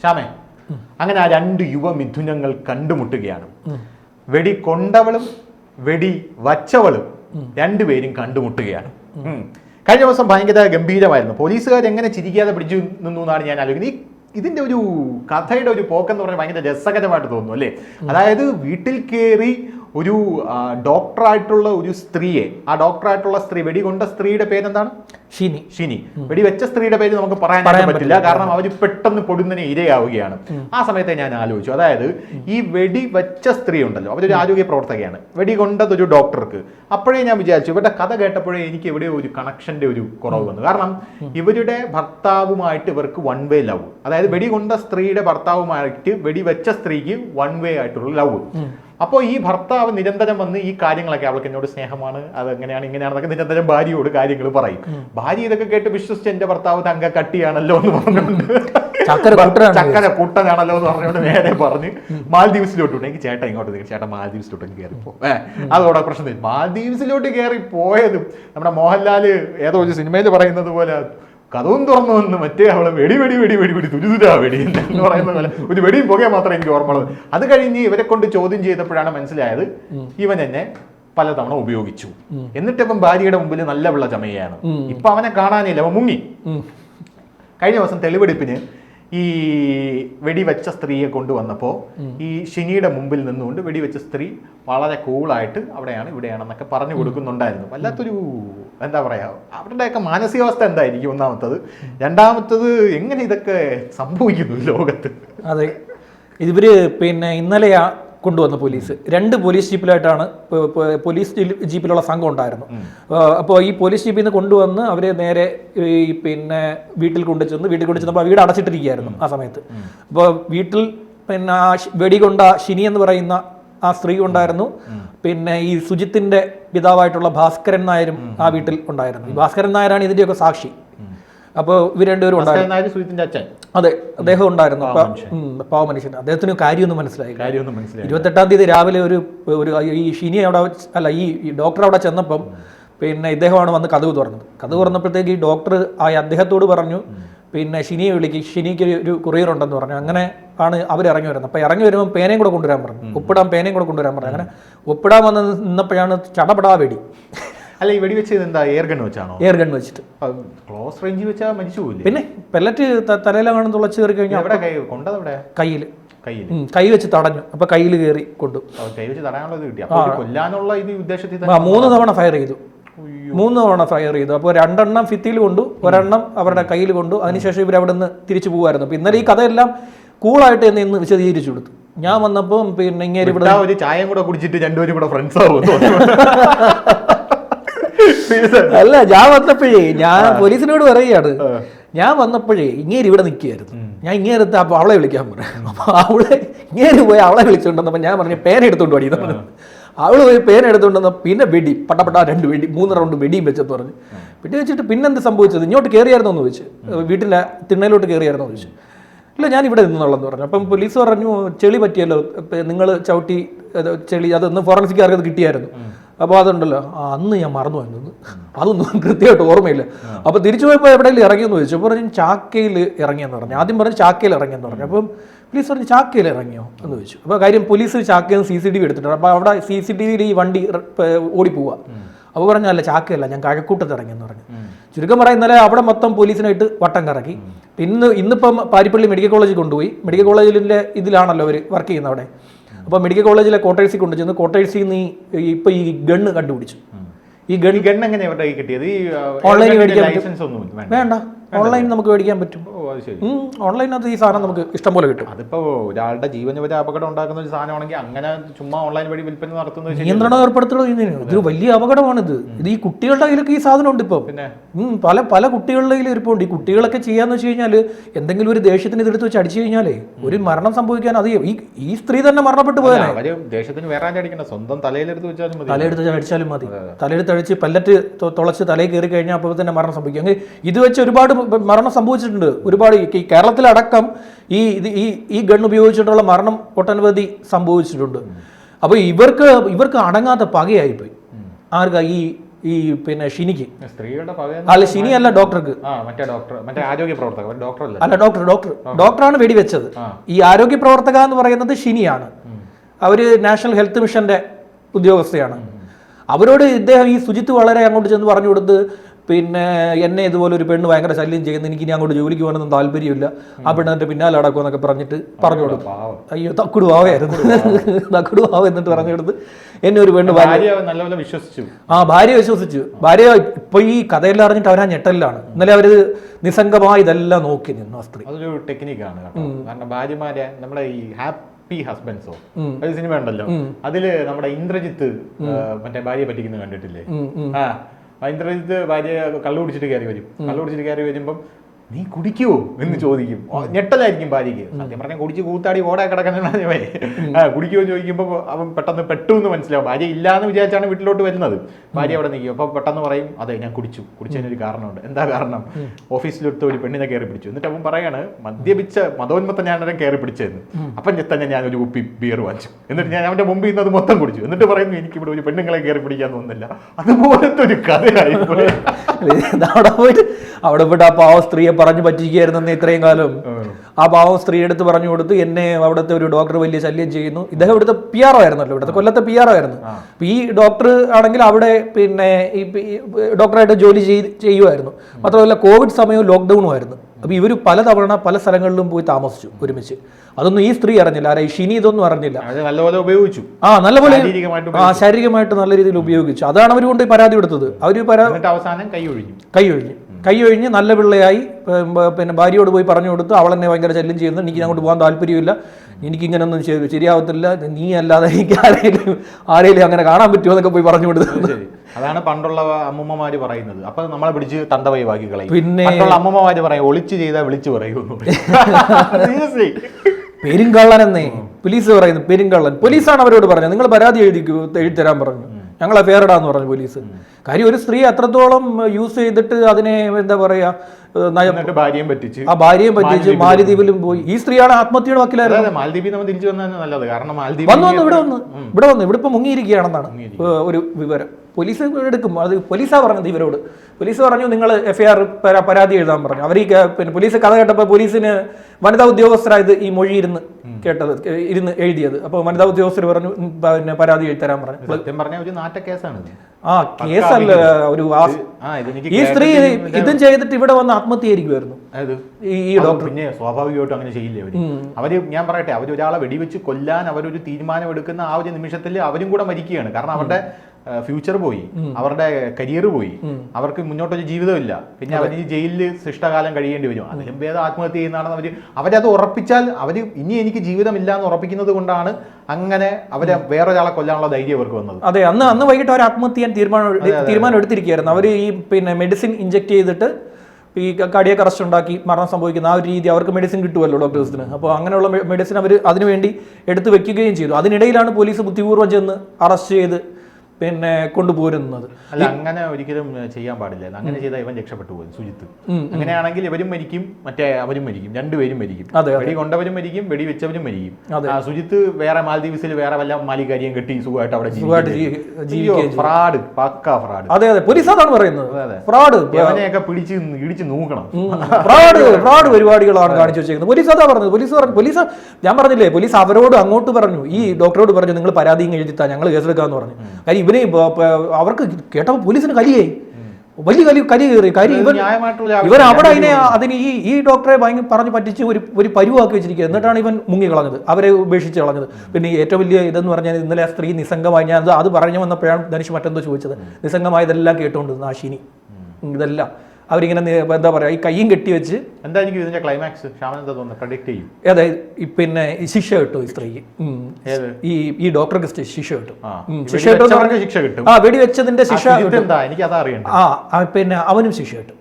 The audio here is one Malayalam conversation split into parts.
ശ്യാമേ അങ്ങനെ ആ രണ്ട് യുവ മിഥുനങ്ങൾ കണ്ടുമുട്ടുകയാണ്. വെടി കൊണ്ടവളും വെടി വച്ചവളും രണ്ടുപേരും കണ്ടുമുട്ടുകയാണ്. കഴിഞ്ഞ ദിവസം ഭയങ്കര ഗംഭീരമായിരുന്നു. പോലീസുകാർ എങ്ങനെ ചിരിക്കാതെ പിടിച്ചു നിന്നു എന്നാണ് ഞാൻ ആലോചിക്കുന്നത്. ഈ ഇതിന്റെ ഒരു കഥയുടെ ഒരു പോക്കെന്ന് പറഞ്ഞാൽ ഭയങ്കര രസകരമായിട്ട് തോന്നുന്നു അല്ലേ? അതായത് വീട്ടിൽ കയറി ഒരു ഡോക്ടറായിട്ടുള്ള ഒരു സ്ത്രീയെ ആ ഡോക്ടറായിട്ടുള്ള സ്ത്രീ വെടികൊണ്ട സ്ത്രീയുടെ പേരെന്താണ്? ഷിനി. ഷിനി. വെടിവെച്ച സ്ത്രീയുടെ പേര് നമുക്ക് പറയാൻ പറ്റില്ല. കാരണം അവർ പെട്ടെന്ന് പൊടുന്നതിന് ഇരയാവുകയാണ്. ആ സമയത്തെ ഞാൻ ആലോചിച്ചു. അതായത് ഈ വെടി വെച്ച സ്ത്രീ ഉണ്ടല്ലോ അവരൊരു ആരോഗ്യ പ്രവർത്തകയാണ്. വെടി കൊണ്ടത് ഒരു ഡോക്ടർക്ക്. അപ്പോഴേ ഞാൻ വിചാരിച്ചു ഇവരുടെ കഥ കേട്ടപ്പോഴേ എനിക്ക് ഇവിടെ ഒരു കണക്ഷന്റെ ഒരു കുറവ് വന്നു. കാരണം ഇവരുടെ ഭർത്താവുമായിട്ട് ഇവർക്ക് വൺ വേ ലവ് അതായത് വെടി കൊണ്ട സ്ത്രീയുടെ ഭർത്താവുമായിട്ട് വെടിവെച്ച സ്ത്രീക്ക് വൺ വേ ആയിട്ടുള്ള ലവ് അപ്പോൾ ഈ ഭർത്താവ് നിരന്തരം വന്ന് ഈ കാര്യങ്ങളൊക്കെ അവൾക്ക് എന്നോട് സ്നേഹമാണ് അത് എങ്ങനെയാണ് ഇങ്ങനെയാണെന്നൊക്കെ നിരന്തരം ഭാര്യയോട് കാര്യങ്ങൾ പറയും. ഭാര്യ ഇതൊക്കെ കേട്ട് വിശ്വസിച്ച് എന്റെ ഭർത്താവ് തങ്ക കട്ടിയാണല്ലോ എന്ന് പറഞ്ഞുകൊണ്ട് ചക്കര കുട്ടനാണല്ലോ എന്ന് പറഞ്ഞുകൊണ്ട് നേരെ പറഞ്ഞ് മാൽദീവ്സിലോട്ട് വിട്ടു എനിക്ക് ചേട്ടൻ ഇങ്ങോട്ട് നിൽക്കും ചേട്ടൻ മാൽദീവ്സിലോട്ട് കയറിപ്പോ. ഏഹ് അതോടെ പ്രശ്നം മാൽദ്വീപ്സിലോട്ട് മാൽദീവ്സിലോട്ട് കയറി പോയതും നമ്മുടെ മോഹൻലാൽ ഏതോ ഒരു സിനിമയിൽ പറയുന്നത് പോലെ കഥവും തുറന്നു വന്ന് മറ്റേ അവളെ വെടി വെടി വെടി വെടി വെടി തുരുതുരാ വെടി എന്ന് പറയുന്ന പോലെ ഒരു വെടിയും പുകയെ മാത്രമേ എനിക്ക് ഓർമ്മയുള്ളൂ. അത് കഴിഞ്ഞ് ഇവരെ കൊണ്ട് ചോദ്യം ചെയ്തപ്പോഴാണ് മനസ്സിലായത് ഇവൻ എന്നെ പലതവണ ഉപയോഗിച്ചു. എന്നിട്ട് ഇപ്പം ഭാര്യയുടെ മുമ്പിൽ നല്ല വെള്ള ചമയാണ്. ഇപ്പൊ അവനെ കാണാനില്ല അവൻ മുങ്ങി. കഴിഞ്ഞ ദിവസം തെളിവെടുപ്പിന് ഈ വെടിവെച്ച സ്ത്രീയെ കൊണ്ടുവന്നപ്പോൾ ഈ ഷിനിയുടെ മുമ്പിൽ നിന്നുകൊണ്ട് വെടിവെച്ച സ്ത്രീ വളരെ കൂളായിട്ട് അവിടെയാണ് ഇവിടെയാണെന്നൊക്കെ പറഞ്ഞു കൊടുക്കുന്നുണ്ടായിരുന്നു. വല്ലാത്തൊരു എന്താ പറയാ അവരുടെയൊക്കെ മാനസികാവസ്ഥ എന്തായിരിക്കും ഒന്നാമത്തത്? രണ്ടാമത്തത് എങ്ങനെ ഇതൊക്കെ സംഭവിക്കുന്നു ലോകത്ത്? അതെ. ഇവർ പിന്നെ ഇന്നലെ കൊണ്ടുവന്ന പോലീസ്. രണ്ട് പോലീസ് ജീപ്പിലായിട്ടാണ് പോലീസ് ജീപ്പിലുള്ള സംഘം ഉണ്ടായിരുന്നു അപ്പോൾ ഈ പോലീസ് ജീപ്പിൽ നിന്ന് കൊണ്ടുവന്ന് അവരെ നേരെ ഈ പിന്നെ വീട്ടിൽ കൊണ്ടുചെന്ന് വീട്ടിൽ കൊണ്ടു ചെന്നപ്പോൾ വീട് അടച്ചിട്ടിരിക്കുകയായിരുന്നു ആ സമയത്ത്. അപ്പോൾ വീട്ടിൽ പിന്നെ വെടികൊണ്ട ഷിനി എന്ന് പറയുന്ന ആ സ്ത്രീ ഉണ്ടായിരുന്നു. പിന്നെ ഈ സുജിത്തിന്റെ പിതാവായിട്ടുള്ള ഭാസ്കരൻ നായരും ആ വീട്ടിൽ ഉണ്ടായിരുന്നു. ഈ ഭാസ്കരൻ നായരാണ് ഇതിന്റെയൊക്കെ സാക്ഷി. അപ്പോൾ ഇവർ രണ്ടുപേരും ഉണ്ടായിരുന്നു. അതെ അദ്ദേഹം ഉണ്ടായിരുന്നു. പാവ മനുഷ്യൻ. അദ്ദേഹത്തിന് കാര്യമൊന്നും മനസ്സിലായി കാര്യമൊന്നും മനസ്സിലായി ഇരുപത്തെട്ടാം തീയതി രാവിലെ ഒരു ഒരു ഈ ഷിനി അവിടെ അല്ല ഈ ഈ ഡോക്ടർ അവിടെ ചെന്നപ്പം പിന്നെ ഇദ്ദേഹമാണ് വന്ന് കഥവ് തുറന്നത്. കഥവ് തുറന്നപ്പോഴത്തേക്ക് ഈ ഡോക്ടർ ആ അദ്ദേഹത്തോട് പറഞ്ഞു പിന്നെ ഷിനിയെ വിളിക്ക് ഷിനിക്ക് ഒരു- കുറിയർ ഉണ്ടെന്ന് പറഞ്ഞു. അങ്ങനെ ആണ് അവർ ഇറങ്ങി വരുന്നത്. അപ്പോൾ ഇറങ്ങി വരുമ്പോൾ പേനയും കൂടെ കൊണ്ടുവരാൻ പറഞ്ഞു. ഒപ്പിടാൻ പേനയും കൂടെ കൊണ്ടുവരാൻ പറഞ്ഞു. അങ്ങനെ ഒപ്പിടാൻ വന്ന് നിന്നപ്പോഴാണ് ചടപടാ വെടി. അല്ല ഈ വെടി വെച്ചത് എന്താ? എയർ ഗൺ വെച്ചാണോ? എയർ ഗൺ വെച്ചിട്ട്. ക്ലോസ് റേഞ്ചിൽ വെച്ചാൽ മരിച്ചു പോയില്ലേ പിന്നെ പെല്ലറ്റ് തലയിലാണ് തുളച്ച് കയറി കഴിഞ്ഞാൽ അവിടെ കൈ കൊണ്ടത് അവിടെ കയ്യിൽ കൈ വെച്ച് തടഞ്ഞു. അപ്പൊ കയ്യിൽ കയറി കൊണ്ടു. കൈ വെച്ച് തടയാനുള്ള ഇത് കിട്ടി കൊല്ലാനുള്ള ഇത് ഉദ്ദേശത്തിൽ മൂന്ന് തവണ ഫയർ ചെയ്തു. മൂന്ന് തവണ ഫയർ ചെയ്തു. അപ്പോൾ രണ്ടെണ്ണം ഫിത്തിയിൽ കൊണ്ടു ഒരെണ്ണം അവരുടെ കയ്യിൽ കൊണ്ടു. അതിനുശേഷം ഇവർ അവിടെ നിന്ന് തിരിച്ചു പോകുമായിരുന്നു. അപ്പോൾ ഇന്നലെ ഈ കഥയെല്ലാം കൂളായിട്ട് എന്നെ ഇന്ന് വിശദീകരിച്ചു കൊടുത്തു. ഞാൻ വന്നപ്പോൾ പിന്നെ ഇങ്ങനെ ഇവിടെ ഒരു ചായയും കൂടെ കുടിച്ചിട്ട് രണ്ടുപേരും കൂടെ ഫ്രണ്ട്സ് ആവും അല്ല ഞാൻ വന്നപ്പോഴേ ഞാൻ പോലീസിനോട് പറയുകയാണ്. ഞാൻ വന്നപ്പോഴേ ഇങ്ങേര് ഇവിടെ നിൽക്കുകയായിരുന്നു. ഞാൻ ഇങ്ങേരത്ത് അപ്പോൾ അവളെ വിളിക്കാൻ പറഞ്ഞു അപ്പോൾ അവളെ ഇങ്ങേര് പോയി അവളെ വിളിച്ചുകൊണ്ടെന്നപ്പോൾ ഞാൻ പറഞ്ഞു പേന എടുത്തുകൊണ്ട് അവൾ പോയി പേന എടുത്തുകൊണ്ടെന്ന പിന്നെ വെടി പട്ടപ്പെട്ട രണ്ട് വെടി മൂന്ന് റൗണ്ട് വെടിയും വെച്ചെന്ന് പറഞ്ഞു. വെടി വെച്ചിട്ട് പിന്നെന്ത് സംഭവിച്ചത്? ഇങ്ങോട്ട് കയറിയായിരുന്നു എന്ന് ചോദിച്ചു വീട്ടിലെ തിണ്ണയിലോട്ട് കയറിയായിരുന്നു ചോദിച്ചു. ഇല്ല ഞാൻ ഇവിടെ നിന്നുള്ളതെന്ന് പറഞ്ഞു. അപ്പം പോലീസ് പറഞ്ഞു ചെളി പറ്റിയല്ലോ നിങ്ങൾ ചവിട്ടി ചെളി അതൊന്ന് ഫോറൻസിക്കാർക്ക് അത് കിട്ടിയായിരുന്നു. അപ്പോൾ അതുണ്ടല്ലോ. അന്ന് ഞാൻ മറന്നു വന്നത് അതൊന്നും കൃത്യമായിട്ട് ഓർമ്മയില്ല. അപ്പോൾ തിരിച്ചു പോയപ്പോൾ എവിടെയെങ്കിലും ഇറങ്ങിയെന്ന് ചോദിച്ചു. അപ്പോൾ പറഞ്ഞു ചാക്കയിൽ ഇറങ്ങിയെന്ന് പറഞ്ഞു. ആദ്യം പറഞ്ഞു ചാക്കയിൽ ഇറങ്ങിയെന്ന് പറഞ്ഞു. അപ്പം പോലീസ് പറഞ്ഞു ചാക്കയിൽ ഇറങ്ങിയോ എന്ന് ചോദിച്ചു. അപ്പോൾ കാര്യം പോലീസ് ചാക്കയിൽ നിന്ന് സി സി ടി വി എടുത്തിട്ടുണ്ട്. അപ്പോൾ അവിടെ സി സി ടി വിയിൽ ഈ വണ്ടി ഓടിപ്പോവുക അപ്പോൾ പറഞ്ഞു അല്ല ചാക്കയല്ല ഞാൻ കഴക്കൂട്ടത്ത് ഇറങ്ങിയെന്ന് പറഞ്ഞു. ചുരുക്കം പറയാം ഇന്നലെ അവിടെ മൊത്തം പോലീസിനായിട്ട് വട്ടം കറക്കി. ഇന്ന് ഇന്നിപ്പം പാരിപ്പള്ളി മെഡിക്കൽ കോളേജിൽ കൊണ്ടുപോയി. മെഡിക്കൽ കോളേജിലെ ഇതിലാണല്ലോ അവർ വർക്ക് ചെയ്യുന്നത് അവിടെ. അപ്പോൾ മെഡിക്കൽ കോളേജിലെ കോട്ടേഴ്സിൽ കൊണ്ടുചെന്ന് കോട്ടേഴ്സിൽ നിന്ന് ഈ ഇപ്പോൾ ഈ ഗണ്ണ് കണ്ടുപിടിച്ചു. ഈ ഗൺ ഗണ്ണ് ഗൺ എങ്ങനെയാണ് കിട്ടിയത്? ഈ ഓൺലൈനിൽ മേടിക്കാൻ ലൈസൻസ് ഒന്നും വേണ്ട. വേണ്ട. ഓൺലൈൻ നമുക്ക് മേടിക്കാൻ പറ്റും. ഓൺലൈനകത്ത് ഈ സാധനം നമുക്ക് ഇഷ്ടം പോലെ കിട്ടും. അതിപ്പോ ഒരാളുടെ ജീവന് വരെ അപകടം ഉണ്ടാക്കുന്ന ഒരു സാധനമാണെങ്കിൽ അങ്ങനെ ചുമ്മാ ഓൺലൈൻ വഴി വിൽപ്പന നടത്തുന്ന നിയന്ത്രണം ഏർപ്പെടുത്തണം ഇത് ഇതൊരു വലിയ അപകടമാണിത്. ഇത് ഈ കുട്ടികളുടെ കയ്യിലൊക്കെ ഈ സാധനം ഉണ്ട് ഇപ്പം പല പല കുട്ടികളുടെ കയ്യിൽ ഇരിപ്പുണ്ട്. ഈ കുട്ടികളൊക്കെ ചെയ്യാന്ന് വെച്ച് കഴിഞ്ഞാൽ എന്തെങ്കിലും ഒരു ദേഷ്യത്തിന് ഇതെടുത്ത് വെച്ച് അടിച്ചു കഴിഞ്ഞാലേ ഒരു മരണം സംഭവിക്കാൻ അത് ഈ ഈ സ്ത്രീ തന്നെ മരണപ്പെട്ടു പോയാലേ? ദേശത്തിന് വേറെ സ്വന്തം തലയിലെടുത്ത് വെച്ചാലും മതി. തലയെടുത്ത് അടിച്ചാലും മതി. തലയെടുത്ത് അടിച്ച് പല്ലറ്റ് തുളച്ച് തലയിൽ കയറി കഴിഞ്ഞാൽ അപ്പോൾ തന്നെ മരണം സംഭവിക്കും. ഇത് വെച്ച് ഒരുപാട് മരണം സംഭവിച്ചിട്ടുണ്ട്. ഒരുപാട് ഈ- കേരളത്തിലടക്കം ഈ ഇത് ഈ ഈ ഗൺ ഉപയോഗിച്ചിട്ടുള്ള മരണം ഒട്ടനവധി സംഭവിച്ചിട്ടുണ്ട്. അപ്പോൾ ഇവർക്ക് ഇവർക്ക് അടങ്ങാത്ത പകയായിപ്പോയി. ആർക്കാ ഈ ഈ പിന്നെ ഷിനിക്ക്? സ്ത്രീയുടെ അല്ല ഷിനി അല്ല ഡോക്ടർക്ക്. മറ്റേ ഡോക്ടർ മറ്റേ ആരോഗ്യ പ്രവർത്തകർ ഡോക്ടർ അല്ല അല്ല ഡോക്ടർ ഡോക്ടർ. ഡോക്ടറാണ് വെടിവെച്ചത്. ഈ ആരോഗ്യ പ്രവർത്തക എന്ന് പറയുന്നത് ഷിനിയാണ്. അവർ നാഷണൽ ഹെൽത്ത് മിഷന്റെ ഉദ്യോഗസ്ഥയാണ്. അവരോട് ഇദ്ദേഹം ഈ സുജിത്ത് വളരെ അങ്ങോട്ട് ചെന്ന് പറഞ്ഞു കൊടുത്ത് പിന്നെ എന്നെ ഇതുപോലെ ഒരു പെണ്ണ് ഭയങ്കര ശല്യം ചെയ്യുന്നു. എനിക്ക് ഇനി അങ്ങോട്ട് ജോലിക്ക് പോകണമെന്നും താല്പര്യമില്ല. ആ പെണ്ണ് പെണ്ണിന്റെ പിന്നാലെ അടക്കും എന്നൊക്കെ പറഞ്ഞിട്ട് പറഞ്ഞു കൊടുത്തു അയ്യോ തക്കുടു ആവായിരുന്നു തക്കുടു ആവ എന്നിട്ട് പറഞ്ഞു കൊടുത്ത് എന്നെ ഒരു പെണ്ണ് നല്ലപോലെ വിശ്വസിച്ചു. ആ ഭാര്യ വിശ്വസിച്ചു. ഭാര്യ ഇപ്പൊ ഈ കഥയെല്ലാം അറിഞ്ഞിട്ട് അവരാ ഞെട്ടലിലാണ്. ഇന്നലെ അവർ നിസ്സംഗമായി ഇതെല്ലാം നോക്കി നിന്നു സ്ത്രീ. അതൊരു ടെക്നിക്കാണ് കാരണം ഭാര്യമാരെ നമ്മുടെ ഈ ഹാപ്പി ഹസ്ബൻഡ്സോ സിനിമ ഉണ്ടല്ലോ. അതിൽ നമ്മുടെ ഇന്ദ്രജിത്ത് മറ്റേ ഭാര്യയെ പറ്റിക്കുന്നത് കണ്ടിട്ടില്ലേ. ആ ആ ഇന്ദ്രജിത്ത് ഭാര്യ കള്ളു കുടിച്ചിട്ട് കയറി വരും. കള്ളു കുടിച്ചിട്ട് കയറി വരുമ്പം നീ കുടിക്കുവോ എന്ന് ചോദിക്കും. ഞെട്ടലായിരിക്കും ഭാര്യയ്ക്ക്. സത്യം പറഞ്ഞാൽ കുടിച്ച് കൂത്താടി ഓടാ കിടക്കണേ കുടിക്കുവോ എന്ന് ചോദിക്കുമ്പോൾ അവൻ പെട്ടെന്ന് പെട്ടു എന്ന് മനസ്സിലാവും. ഭാര്യ ഇല്ലാന്ന് വിചാരിച്ചാണ് വീട്ടിലോട്ട് വരുന്നത്. ഭാര്യ അവിടെ നിൽക്കും. അപ്പൊ പെട്ടെന്ന് പറയും അതെ ഞാൻ കുടിച്ചു. കുടിച്ചതിനൊരു കാരണമുണ്ട്. എന്താ കാരണം? ഓഫീസിലെടുത്ത് ഒരു പെണ്ണിനെ കയറി പിടിച്ചു. എന്നിട്ട് അവൻ പറയാണ് മദ്യപിച്ച മതോന്മത്ത ഞാനവരെ കയറി പിടിച്ചതെന്ന് അപ്പം തന്നെ ഞാൻ ഒരു കുപ്പി ബിയർ വാങ്ങിച്ചു. എന്നിട്ട് ഞാൻ അവന്റെ മുമ്പിൽ നിന്ന് അത് മൊത്തം കുടിച്ചു. എന്നിട്ട് പറയുന്നു എനിക്ക് ഇവിടെ ഒരു പെണ്ണുങ്ങളെ കയറി പിടിക്കാൻ തോന്നുന്നില്ല. അതുപോലത്തെ ഒരു കഥയായി. അവിടെ പോയിട്ട് അവിടെ പോയിട്ട് ആ പാവ സ്ത്രീയെ പറഞ്ഞു പറ്റിക്കുകയായിരുന്നു ഇത്രയും കാലം. ആ. പാവം സ്ത്രീ എടുത്ത് പറഞ്ഞു കൊടുത്ത് എന്നെ അവിടുത്തെ ഒരു ഡോക്ടർ വലിയ ശല്യം ചെയ്യുന്നു. ഇദ്ദേഹം ഇവിടുത്തെ പി ആർ ആയിരുന്നല്ലോ ഇവിടുത്തെ കൊല്ലത്തെ പി ആർ ആയിരുന്നു. ഈ ഡോക്ടർ ആണെങ്കിൽ അവിടെ പിന്നെ ഈ ഡോക്ടറായിട്ട് ജോലി ചെയ്യുമായിരുന്നു. മാത്രമല്ല കോവിഡ് സമയവും ലോക്ക്ഡൌണും ആയിരുന്നു. അപ്പൊ ഇവർ പലതവണ പല സ്ഥലങ്ങളിലും പോയി താമസിച്ചു ഒരുമിച്ച്. അതൊന്നും ഈ സ്ത്രീ അറിഞ്ഞില്ല ആരാ ഷിനി ഇതൊന്നും അറിഞ്ഞില്ല. നല്ലപോലെ ഉപയോഗിച്ചു. ആ നല്ലപോലെ ആ ശാരീരികമായിട്ട് നല്ല രീതിയിൽ ഉപയോഗിച്ചു. അതാണ് അവർ കൊണ്ട് പരാതി കൊടുത്തത്. അവർ അവസാനം കൈ ഒഴിഞ്ഞു. കൈ ഒഴിഞ്ഞ്. കൈ ഒഴിഞ്ഞ് നല്ല പിള്ളയായി പിന്നെ ഭാര്യയോട് പോയി പറഞ്ഞു കൊടുത്ത് അവൾ എന്നെ ഭയങ്കര ശല്യം ചെയ്യുന്നു. എനിക്ക് അങ്ങോട്ട് പോകാൻ താല്പര്യമില്ല. എനിക്ക് ഇങ്ങനെയൊന്നും ശരി- ശരിയാവത്തില്ല. നീ അല്ലാതെ എനിക്ക് ആരെങ്കിലും ആരെങ്കിലും അങ്ങനെ കാണാൻ പറ്റുമോ എന്നൊക്കെ പോയി പറഞ്ഞു കൊടുത്തത് അതാണ് പണ്ടുള്ള അമ്മൂമ്മമാര് പറയുന്നത്. അപ്പൊ നമ്മളെ പിടിച്ച് തന്തവൈവാക്കി കളയും പിന്നെ- അമ്മൂമ്മമാര് പറയും ഒളിച്ച് ചെയ്താൽ വിളിച്ചു പറയുമെന്ന് പെരുങ്കള്ളൻ എന്നേ പോലീസ് പറയുന്നു പെരുങ്കള്ളൻ. പോലീസാണ് അവരോട് പറഞ്ഞത്. നിങ്ങൾ പരാതി എഴുതി എഴുതി തരാൻ പറഞ്ഞു. ഞങ്ങൾ പേരിടാന്ന് പറഞ്ഞു പോലീസ്. കാര്യം ഒരു സ്ത്രീ അത്രത്തോളം യൂസ് ചെയ്തിട്ട് അതിനെ എന്താ പറയാ ഏഹ്, നയ- എന്നിട്ട് ഭാര്യയും പറ്റിച്ച് ആ ഭാര്യയും പറ്റിച്ച് മാലിദ്വീപിലും പോയി. ഈ സ്ത്രീയാണ് ആത്മഹത്യയുടെ വക്കിലായിരുന്നു. മാലദ്വീപിൽ നമ്മൾ തിരിച്ചു വന്നത് നല്ലത്. കാരണം മാലദ്വീപ് വന്നു വന്നു ഇവിടെ വന്നു. ഇവിടെ വന്നു. ഇവിടെ ഇപ്പൊ മുങ്ങിയിരിക്കുകയാണെന്നാണ് ഒരു വിവരം. പോലീസ് എടുക്കും. അത് പോലീസാ പറഞ്ഞത് ഇവരോട്. പോലീസ് പറഞ്ഞു നിങ്ങൾ എഫ്ഐആർ പരാതി എഴുതാൻ പറഞ്ഞു. അവർ ഈ പിന്നെ പോലീസ് കഥ കേട്ടപ്പോൾ പോലീസിന് വനിതാ ഉദ്യോഗസ്ഥരായത് ഈ മൊഴി ഇരുന്ന് കേട്ടത് ഇരുന്ന് എഴുതിയത്. അപ്പോൾ വനിതാ ഉദ്യോഗസ്ഥർ പറഞ്ഞു പിന്നെ പരാതി എഴുതി തരാൻ പറഞ്ഞു. സത്യം പറഞ്ഞ ഒരു നാറ്റ കേസാണ്. ആ കേസല്ല ഒരു ഈ സ്ത്രീ ഇതും ചെയ്തിട്ട് ഇവിടെ വന്ന് ആത്മഹത്യയായിരിക്കുമായിരുന്നു ഈ ഡോക്ടർ. പിന്നെ സ്വാഭാവികമായിട്ടും അങ്ങനെ ചെയ്യില്ലേ അവർ? അവർ ഞാൻ പറയട്ടെ അവർ ഒരാളെ വെടിവെച്ച് കൊല്ലാൻ അവരൊരു തീരുമാനം എടുക്കുന്ന ആ ഒരു നിമിഷത്തിൽ അവരും കൂടെ മരിക്കുകയാണ്. കാരണം അവരുടെ ഫ്യൂച്ചർ പോയി. അവരുടെ കരിയർ പോയി. അവർക്ക് മുന്നോട്ടൊരു ജീവിതമില്ല. പിന്നെ അവർ ഈ ജയിലിൽ ശിഷ്ടകാലം കഴിയേണ്ടി വരും. അതിലും ഭേദം ആത്മഹത്യ ചെയ്യുന്നതാണെന്ന് അവർ അവരത് ഉറപ്പിച്ചാൽ അവർ ഇനി എനിക്ക് ജീവിതമില്ല എന്ന് ഉറപ്പിക്കുന്നത് കൊണ്ടാണ് അങ്ങനെ അവരെ വേറൊരാളെ കൊല്ലാനുള്ള ധൈര്യം അവർക്ക് വന്നത്. അതെ അന്ന് അന്ന് വൈകിട്ട് അവർ ആത്മഹത്യ ചെയ്യാൻ തീരുമാനം തീരുമാനം എടുത്തിരിക്കുകയായിരുന്നു. അവർ ഈ പിന്നെ മെഡിസിൻ ഇഞ്ചെക്ട് ചെയ്തിട്ട് ഈ കാർഡിയക് അറസ്റ്റ് ഉണ്ടാക്കി മരണം സംഭവിക്കുന്ന ആ ഒരു രീതി അവർക്ക് മെഡിസിൻ കിട്ടുമല്ലോ ഡോക്ടേഴ്സിന് അപ്പോൾ അങ്ങനെയുള്ള മെഡിസിൻ അവർ അതിനുവേണ്ടി എടുത്തു വെക്കുകയും ചെയ്തു. അതിനിടയിലാണ് പോലീസ് ബുദ്ധിപൂർവം ചെന്ന് അറസ്റ്റ് ചെയ്ത് പിന്നെ കൊണ്ടുപോരുന്നത്. അല്ല അങ്ങനെ ഒരിക്കലും ചെയ്യാൻ പാടില്ല. അങ്ങനെ ചെയ്താൽ ഇവൻ രക്ഷപ്പെട്ടു പോകും സുജിത്ത്. അങ്ങനെയാണെങ്കിൽ ഇവരും മരിക്കും മറ്റേ അവരും മരിക്കും രണ്ടുപേരും മരിക്കും. വെടി കൊണ്ടവരും മരിക്കും വെടി വെച്ചവരും മരിക്കും. സുജിത്ത് വേറെ മാലദ്വീപ്സിൽ വേറെ വല്ല മാലികാരിയും കെട്ടി സുഖമായിട്ട് അവിടെ സുഖമായിട്ട് ഫ്രാഡ് പക്ക ഫ്രാഡ്. അതെ അതെ. പോലീസ് അതാണ് പറയുന്നത്. ഫ്രാഡ് അവനെയൊക്കെ പിടിച്ച് ഇടിച്ച് നോക്കണം. ഫ്രാഡ് ഫ്രോഡ് പരിപാടികളാണ് കാണിച്ചു വെച്ചേക്കുന്നത്. പോലീസ് അതാ പറഞ്ഞത്. പോലീസ് പറഞ്ഞു പോലീസ് ഞാൻ പറഞ്ഞില്ലേ പോലീസ് അവരോട് അങ്ങോട്ട് പറഞ്ഞു. ഈ ഡോക്ടറോട് പറഞ്ഞു നിങ്ങൾ പരാതിയും എഴുതിത്താ ഞങ്ങൾ കേസെടുക്കാന്ന് പറഞ്ഞു. കാര്യം ഇവനെ അവർക്ക് കേട്ടപ്പോൾ പോലീസിന് കലിയായി. വലിയ കലി കലി കയറി. കാര്യം ഇവൻ ഇവൻ. അവിടെ അതിനെ അതിന് ഈ ഈ ഡോക്ടറെ ഭയങ്കര പറഞ്ഞ് പറ്റിച്ച് ഒരു ഒരു പരുവാക്കി വെച്ചിരിക്കുക എന്നിട്ടാണ് ഇവൻ മുങ്ങി കളഞ്ഞത് അവരെ ഉപേക്ഷിച്ച് കളഞ്ഞത്. പിന്നെ ഏറ്റവും വലിയ ഇതെന്ന് പറഞ്ഞാൽ ഇന്നലെ ആ സ്ത്രീ നിസ്സംഗമായി. ഞാൻ അത് അത് പറഞ്ഞു വന്നപ്പോഴാണ് ധനുഷ് മറ്റെന്തോ ചോദിച്ചത്. നിസ്സംഗമായതെല്ലാം കേട്ടുകൊണ്ടിരുന്ന ആശിനി ഇതെല്ലാം. അവരിങ്ങനെ എന്താ പറയുക ഈ കൈയും കെട്ടി വെച്ച് എന്തായിരിക്കും ഇതിന്റെ ക്ലൈമാക്സ് ശ്യാമൻ എന്താ തോന്നുന്നത് പ്രഡിക്ട് ചെയ്യും. അതായത് പിന്നെ ശിക്ഷ കിട്ടും ഈ സ്ത്രീക്ക്? ഈ ഈ ഡോക്ടർക്ക് ശിക്ഷ കിട്ടും. ശിക്ഷ കിട്ടും ശിക്ഷ കിട്ടും. ആ വെടിവെച്ചതിന്റെ ശിക്ഷ എനിക്ക് അതാ അറിയണ്ട ആ പിന്നെ അവനും ശിക്ഷ കിട്ടും.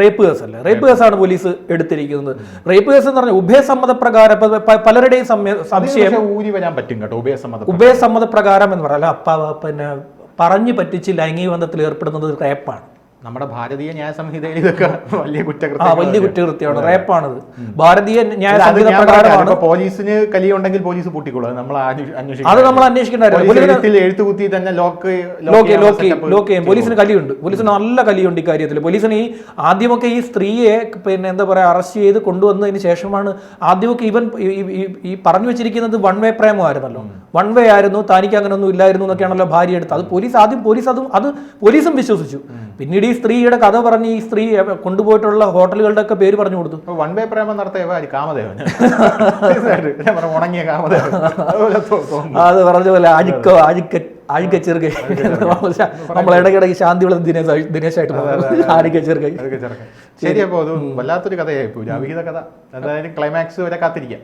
റേപ്പ് കേസല്ലേ റേപ്പ് കേസാണ് പോലീസ് എടുത്തിരിക്കുന്നത്. റേപ്പ് കേസ് എന്ന് പറഞ്ഞാൽ ഉഭയസമ്മത പ്രകാരം പലരുടെയും സംശയം ഉഭയസമ്മത ഊരി വരാൻ പറ്റും കേട്ടോ ഉഭയസമ്മതം ഉഭയസമ്മതപ്രകാരം എന്ന് പറഞ്ഞാൽ അപ്പ പിന്നെ പറഞ്ഞു പറ്റിച്ച് ലൈംഗിക ബന്ധത്തിൽ ഏർപ്പെടുന്നത് റേപ്പാണ് നമ്മുടെ ഭാരതീയ ന്യായ സംഹിതയിൽ ഇതൊക്കെ വലിയ ആ കുറ്റകൃത്യം വലിയ കുറ്റകൃത്യമാണ്. റേപ്പാണിത്. ഭാരതീയ ന്യായ സംഹിത. പ്രകാരമാണ് പോലീസിന് കലിയുണ്ടെങ്കിൽ പോലീസ് പൂട്ടിക്കൊള്ളു നമ്മൾ അത് നമ്മൾ അന്വേഷിക്കണ്ടായിരുന്നു പോലീസ് പോലീസിന് എഴുത്തിൽ കുത്തി തന്നെ ലോക്ക് ലോക്ക് ലോക്ക് ലോക്ക് ചെയ്യും. പോലീസിന് കലിയുണ്ട്. പോലീസിന് നല്ല കലിയുണ്ട് ഈ കാര്യത്തിൽ. പോലീസിന് ഈ ആദ്യമൊക്കെ ഈ സ്ത്രീയെ പിന്നെ എന്താ പറയുക അറസ്റ്റ് ചെയ്ത് കൊണ്ടുവന്നതിന് ശേഷമാണ് ആദ്യമൊക്കെ ഇവൻ ഈ- പറഞ്ഞു വെച്ചിരിക്കുന്നത് വൺ വേ പ്രേമമായിരുന്നല്ലോ. വൺ വേ ആയിരുന്നു തനിക്ക് അങ്ങനെ ഒന്നും ഇല്ലായിരുന്നു എന്നൊക്കെയാണല്ലോ ഭാര്യ എടുത്ത് അത് പോലീസ് ആദ്യം പോലീസ് അതും അത് പോലീസും വിശ്വസിച്ചു. പിന്നീട് സ്ത്രീയുടെ കഥ പറഞ്ഞ് ഈ സ്ത്രീ കൊണ്ടുപോയിട്ടുള്ള ഹോട്ടലുകളുടെ ഒക്കെ പേര് പറഞ്ഞു കൊടുത്തു. വൺ വേ പ്രേമം നടത്തിയ? കാമദേവൻ. ഉണങ്ങിയ കാമദേവൻ. അത് പറഞ്ഞ പോലെ അഴുക്കോ അഴുക്ക ആഴിക്ക ചെറുകൈ. നമ്മൾ ഇടയ്ക്കിടയ്ക്ക് ശാന്തിയുള്ള ദിനേശ് ദിനേശായിട്ട് ആഴിക്ക ചെറുകൈ. ശരി. അപ്പോ അത് വല്ലാത്തൊരു കഥയായി പോയി. വിഹിത കഥ. എന്തായാലും ക്ലൈമാക്സ് വരെ കാത്തിരിക്കാം.